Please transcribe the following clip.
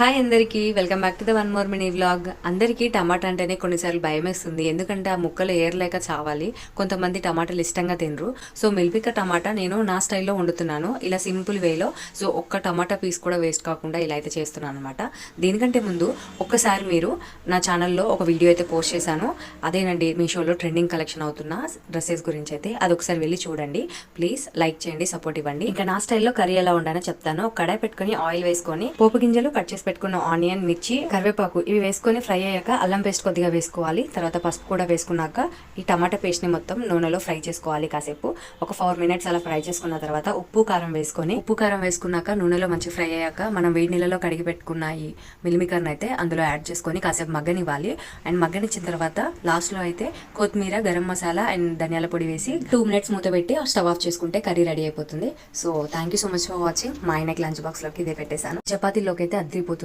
Hi అందరికీ. Welcome back to the one more mini vlog అందరికీ టమాటా అంటేనే కొన్నిసార్లు భయం వేస్తుంది. ఎందుకంటే ఆ ముక్కలు ఏర్లేక చావాలి. కొంతమంది టమాటాలు ఇష్టంగా తినరు. సో మిల్పిక టమాటా నేను నా స్టైల్లో వండుతున్నాను. ఇలా సింపుల్ వేలో. సో ఒక్క టమాటా పీస్ కూడా వేస్ట్ కాకుండా ఇలా అయితే చేస్తున్నాను అనమాట దీనికంటే ముందు ఒక్కసారి మీరు నా ఛానల్లో ఒక వీడియో అయితే పోస్ట్ చేశాను. అదేనండి మీ షోలో ట్రెండింగ్ కలెక్షన్ అవుతున్న డ్రెస్సెస్ గురించి అయితే. అది ఒకసారి వెళ్ళి చూడండి. ప్లీజ్ లైక్ చేయండి సపోర్ట్ ఇవ్వండి. ఇంకా నా స్టైల్లో కర్రీ ఎలా ఉండాలో చెప్తాను. ఒక కడాయి పెట్టుకొని ఆయిల్ వేసుకొని పోపు గింజలు కట్ చేసి పెట్టుకున్న ఆనియన్ మిర్చి కరివేపాకు ఇవి వేసుకొని ఫ్రై అయ్యాక అల్లం పేస్ట్ కొద్దిగా వేసుకోవాలి. తర్వాత పసుపు కూడా వేసుకున్నాక ఈ టమాటా పేస్ట్ని మొత్తం నూనెలో ఫ్రై చేసుకోవాలి కాసేపు. ఒక ఫోర్ మినిట్స్ అలా ఫ్రై చేసుకున్న తర్వాత ఉప్పు కారం వేసుకొని ఉప్పు కారం వేసుకున్నాక నూనెలో మంచి ఫ్రై అయ్యాక మనం వేడి నీళ్ళలో కడిగి పెట్టుకున్న ఈ మిల్మికర్ని అయితే అందులో యాడ్ చేసుకొని కాసేపు మగ్గనివ్వాలి. అండ్ మగ్గనిచ్చిన తర్వాత లాస్ట్లో అయితే కొత్తిమీర గరం మసాలా అండ్ ధనియాల పొడి వేసి టూ మినిట్స్ మూత పెట్టి స్టవ్ ఆఫ్ చేసుకుంటే కర్రీ రెడీ అయిపోతుంది. So thank you so much for watching మా ఆయనకి లంచ్ బాక్స్లోకి ఇదే పెట్టేశాను. చపాతీలోకి అయితే అద్దరిపోతుంది.